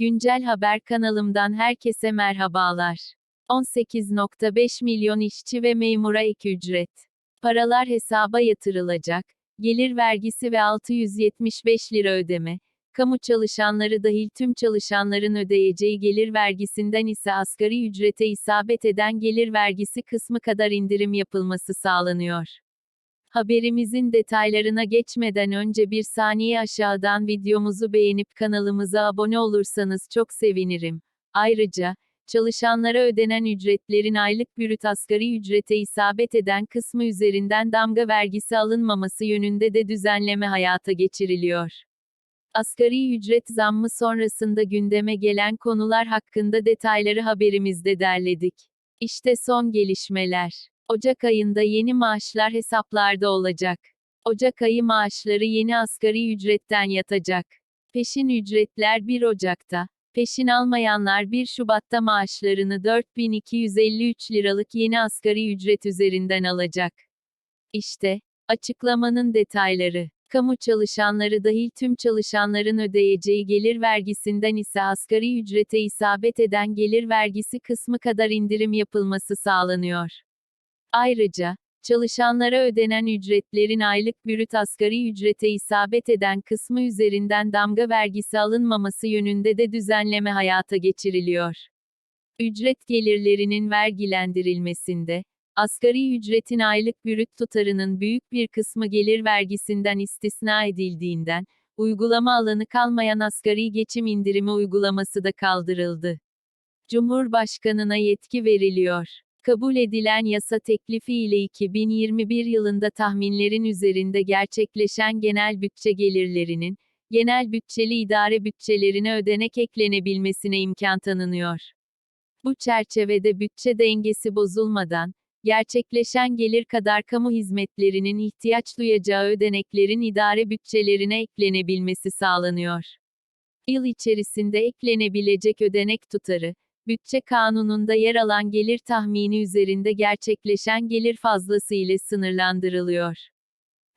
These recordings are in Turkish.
Güncel Haber kanalımdan herkese merhabalar. 18.5 milyon işçi ve memura ek ücret. Paralar hesaba yatırılacak. Gelir vergisi ve 675 lira ödeme. Kamu çalışanları dahil tüm çalışanların ödeyeceği gelir vergisinden ise asgari ücrete isabet eden gelir vergisi kısmı kadar indirim yapılması sağlanıyor. Haberimizin detaylarına geçmeden önce bir saniye aşağıdan videomuzu beğenip kanalımıza abone olursanız çok sevinirim. Ayrıca, çalışanlara ödenen ücretlerin aylık brüt asgari ücrete isabet eden kısmı üzerinden damga vergisi alınmaması yönünde de düzenleme hayata geçiriliyor. Asgari ücret zammı sonrasında gündeme gelen konular hakkında detayları haberimizde derledik. İşte son gelişmeler. Ocak ayında yeni maaşlar hesaplarda olacak. Ocak ayı maaşları yeni asgari ücretten yatacak. Peşin ücretler 1 Ocak'ta. Peşin almayanlar 1 Şubat'ta maaşlarını 4253 liralık yeni asgari ücret üzerinden alacak. İşte, açıklamanın detayları. Kamu çalışanları dahil tüm çalışanların ödeyeceği gelir vergisinden ise asgari ücrete isabet eden gelir vergisi kısmı kadar indirim yapılması sağlanıyor. Ayrıca, çalışanlara ödenen ücretlerin aylık brüt asgari ücrete isabet eden kısmı üzerinden damga vergisi alınmaması yönünde de düzenleme hayata geçiriliyor. Ücret gelirlerinin vergilendirilmesinde, asgari ücretin aylık brüt tutarının büyük bir kısmı gelir vergisinden istisna edildiğinden, uygulama alanı kalmayan asgari geçim indirimi uygulaması da kaldırıldı. Cumhurbaşkanına yetki veriliyor. Kabul edilen yasa teklifi ile 2021 yılında tahminlerin üzerinde gerçekleşen genel bütçe gelirlerinin, genel bütçeli idare bütçelerine ödenek eklenebilmesine imkan tanınıyor. Bu çerçevede bütçe dengesi bozulmadan, gerçekleşen gelir kadar kamu hizmetlerinin ihtiyaç duyacağı ödeneklerin idare bütçelerine eklenebilmesi sağlanıyor. Yıl içerisinde eklenebilecek ödenek tutarı, Bütçe kanununda yer alan gelir tahmini üzerinde gerçekleşen gelir fazlası ile sınırlandırılıyor.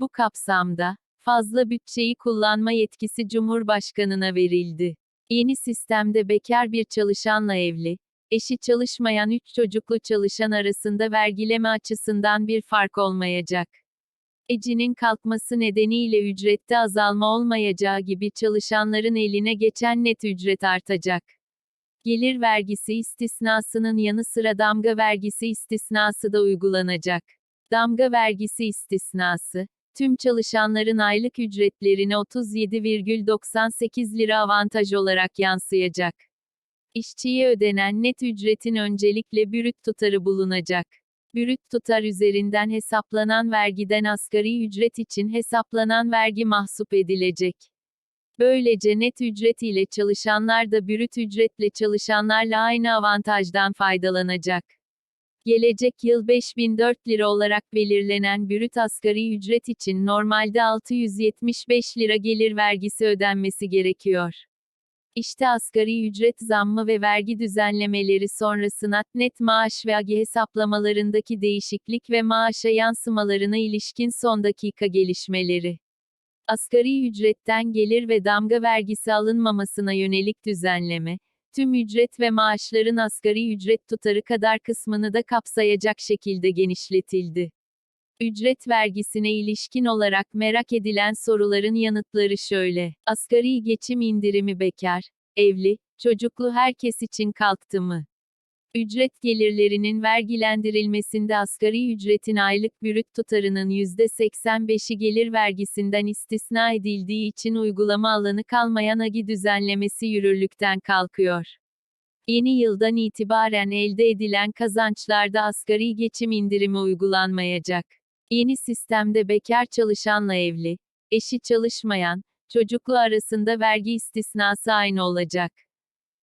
Bu kapsamda, fazla bütçeyi kullanma yetkisi Cumhurbaşkanına verildi. Yeni sistemde bekar bir çalışanla evli, eşi çalışmayan 3 çocuklu çalışan arasında vergileme açısından bir fark olmayacak. Ecinin kalkması nedeniyle ücrette azalma olmayacağı gibi çalışanların eline geçen net ücret artacak. Gelir vergisi istisnasının yanı sıra damga vergisi istisnası da uygulanacak. Damga vergisi istisnası, tüm çalışanların aylık ücretlerine 37,98 lira avantaj olarak yansıyacak. İşçiye ödenen net ücretin öncelikle bürüt tutarı bulunacak. Bürüt tutar üzerinden hesaplanan vergiden asgari ücret için hesaplanan vergi mahsup edilecek. Böylece net ücret ile çalışanlar da brüt ücretle çalışanlarla aynı avantajdan faydalanacak. Gelecek yıl 5004 lira olarak belirlenen brüt asgari ücret için normalde 675 lira gelir vergisi ödenmesi gerekiyor. İşte asgari ücret zammı ve vergi düzenlemeleri sonrasına net maaş ve agi hesaplamalarındaki değişiklik ve maaşa yansımalarına ilişkin son dakika gelişmeleri asgari ücretten gelir ve damga vergisi alınmamasına yönelik düzenleme, tüm ücret ve maaşların asgari ücret tutarı kadar kısmını da kapsayacak şekilde genişletildi. Ücret vergisine ilişkin olarak merak edilen soruların yanıtları şöyle. Asgari geçim indirimi bekar, evli, çocuklu herkes için kalktı mı? Ücret gelirlerinin vergilendirilmesinde asgari ücretin aylık brüt tutarının %85'i gelir vergisinden istisna edildiği için uygulama alanı kalmayan AGİ düzenlemesi yürürlükten kalkıyor. Yeni yıldan itibaren elde edilen kazançlarda asgari geçim indirimi uygulanmayacak. Yeni sistemde bekar çalışanla evli, eşi çalışmayan, çocuklu arasında vergi istisnası aynı olacak.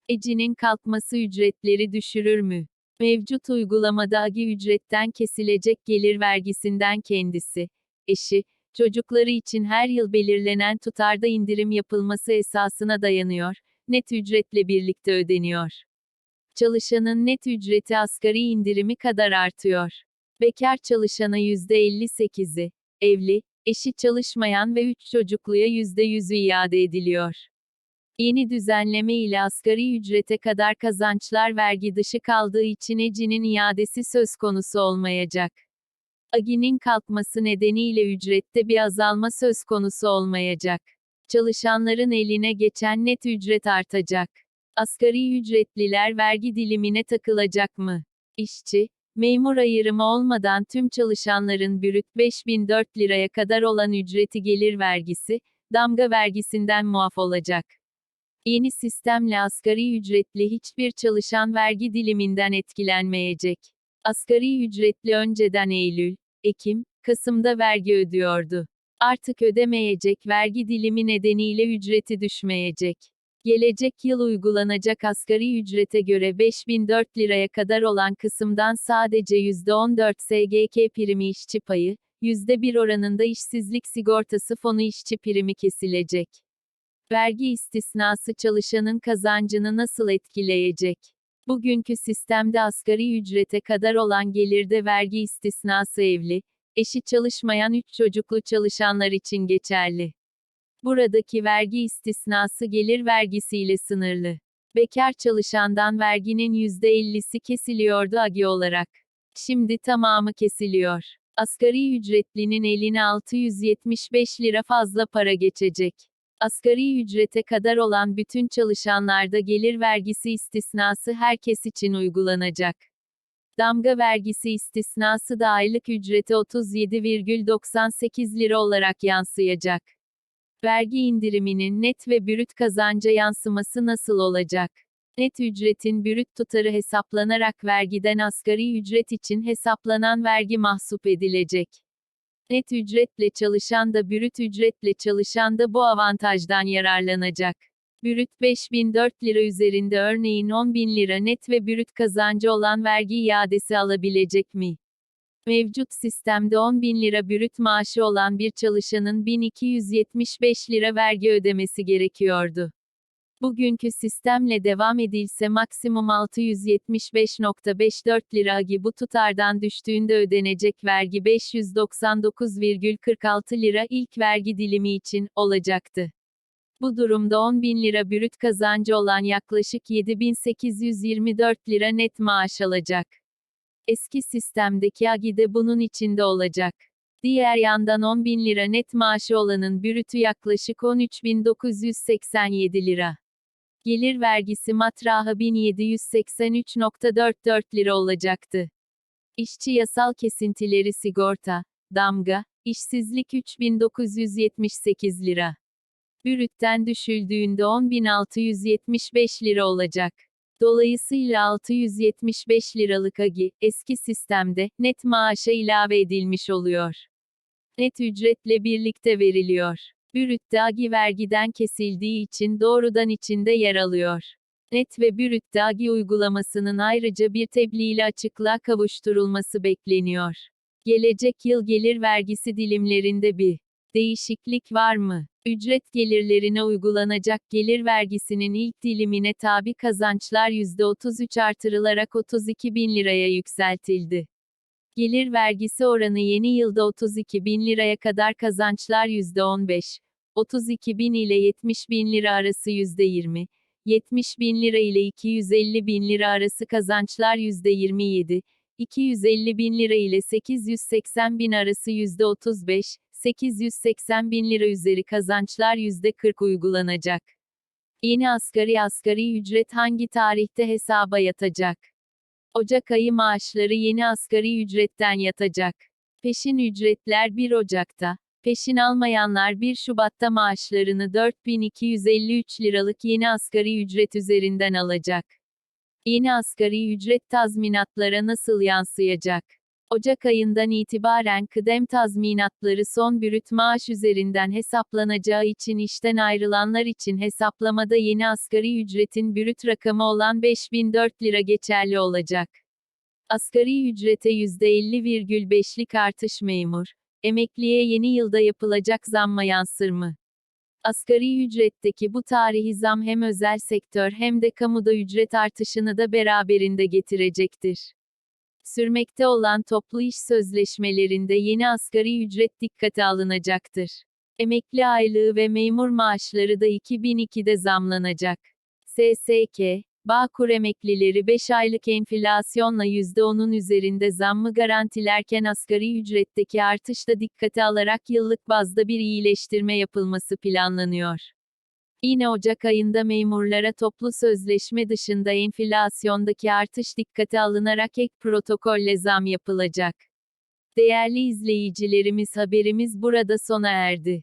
Ecinin kalkması ücretleri düşürür mü? Mevcut uygulamada agi ücretten kesilecek gelir vergisinden kendisi, eşi, çocukları için her yıl belirlenen tutarda indirim yapılması esasına dayanıyor, net ücretle birlikte ödeniyor. Çalışanın net ücreti asgari indirimi kadar artıyor. Bekar çalışana %58'i, evli, eşi çalışmayan ve 3 çocukluya %100'ü iade ediliyor. Yeni düzenleme ile asgari ücrete kadar kazançlar vergi dışı kaldığı için ECİ'nin iadesi söz konusu olmayacak. AGİ'nin kalkması nedeniyle ücrette bir azalma söz konusu olmayacak. Çalışanların eline geçen net ücret artacak. Asgari ücretliler vergi dilimine takılacak mı? İşçi, memur ayrımı olmadan tüm çalışanların bürüt 5004 liraya kadar olan ücreti gelir vergisi, damga vergisinden muaf olacak. Yeni sistemle asgari ücretli hiçbir çalışan vergi diliminden etkilenmeyecek. Asgari ücretli önceden Eylül, Ekim, Kasım'da vergi ödüyordu. Artık ödemeyecek vergi dilimi nedeniyle ücreti düşmeyecek. Gelecek yıl uygulanacak asgari ücrete göre 5004 liraya kadar olan kısımdan sadece %14 SGK primi işçi payı, %1 oranında işsizlik sigortası fonu işçi primi kesilecek. Vergi istisnası çalışanın kazancını nasıl etkileyecek? Bugünkü sistemde asgari ücrete kadar olan gelirde vergi istisnası evli, eşi çalışmayan 3 çocuklu çalışanlar için geçerli. Buradaki vergi istisnası gelir vergisiyle sınırlı. Bekar çalışandan verginin %50'si kesiliyordu AGI olarak. Şimdi tamamı kesiliyor. Asgari ücretlinin eline 675 lira fazla para geçecek. Asgari ücrete kadar olan bütün çalışanlarda gelir vergisi istisnası herkes için uygulanacak. Damga vergisi istisnası da aylık ücrete 37,98 lira olarak yansıyacak. Vergi indiriminin net ve brüt kazanca yansıması nasıl olacak? Net ücretin brüt tutarı hesaplanarak vergiden asgari ücret için hesaplanan vergi mahsup edilecek. Net ücretle çalışan da brüt ücretle çalışan da bu avantajdan yararlanacak. Brüt 5004 lira üzerinde örneğin 10.000 lira net ve brüt kazancı olan vergi iadesi alabilecek mi? Mevcut sistemde 10.000 lira brüt maaşı olan bir çalışanın 1275 lira vergi ödemesi gerekiyordu. Bugünkü sistemle devam edilse maksimum 675.54 lira agi bu tutardan düştüğünde ödenecek vergi 599,46 lira ilk vergi dilimi için olacaktı. Bu durumda 10.000 lira brüt kazancı olan yaklaşık 7.824 lira net maaş alacak. Eski sistemdeki agi de bunun içinde olacak. Diğer yandan 10.000 lira net maaşı olanın brütü yaklaşık 13.987 lira. Gelir vergisi matrahı 1783.44 lira olacaktı. İşçi yasal kesintileri sigorta, damga, işsizlik 3978 lira. Brütten düşüldüğünde 10.675 lira olacak. Dolayısıyla 675 liralık agi, eski sistemde, net maaşa ilave edilmiş oluyor. Net ücretle birlikte veriliyor. Brütte agi vergiden kesildiği için doğrudan içinde yer alıyor. Net ve brütte agi uygulamasının ayrıca bir tebliğ ile açıklığa kavuşturulması bekleniyor. Gelecek yıl gelir vergisi dilimlerinde bir değişiklik var mı? Ücret gelirlerine uygulanacak gelir vergisinin ilk dilimine tabi kazançlar %33 artırılarak 32 bin liraya yükseltildi. Gelir vergisi oranı yeni yılda 32 bin liraya kadar kazançlar %15, 32 bin ile 70 bin lira arası %20, 70 bin lira ile 250 bin lira arası kazançlar %27, 250 bin lira ile 880 bin arası %35, 880 bin lira üzeri kazançlar %40 uygulanacak. Yeni asgari asgari ücret hangi tarihte hesaba yatacak? Ocak ayı maaşları yeni asgari ücretten yatacak. Peşin ücretler 1 Ocak'ta, peşin almayanlar 1 Şubat'ta maaşlarını 4253 liralık yeni asgari ücret üzerinden alacak. Yeni asgari ücret tazminatlara nasıl yansıyacak? Ocak ayından itibaren kıdem tazminatları son brüt maaş üzerinden hesaplanacağı için işten ayrılanlar için hesaplamada yeni asgari ücretin brüt rakamı olan 5004 lira geçerli olacak. Asgari ücrete %50,5'lik artış memur, emekliye yeni yılda yapılacak zamma yansır mı? Asgari ücretteki bu tarihi zam hem özel sektör hem de kamuda ücret artışını da beraberinde getirecektir. Sürmekte olan toplu iş sözleşmelerinde yeni asgari ücret dikkate alınacaktır. Emekli aylığı ve memur maaşları da 2002'de zamlanacak. SSK, Bağkur emeklileri 5 aylık enflasyonla %10'un üzerinde zammı garantilerken asgari ücretteki artış da dikkate alarak yıllık bazda bir iyileştirme yapılması planlanıyor. Yine Ocak ayında memurlara toplu sözleşme dışında enflasyondaki artış dikkate alınarak ek protokolle zam yapılacak. Değerli izleyicilerimiz haberimiz burada sona erdi.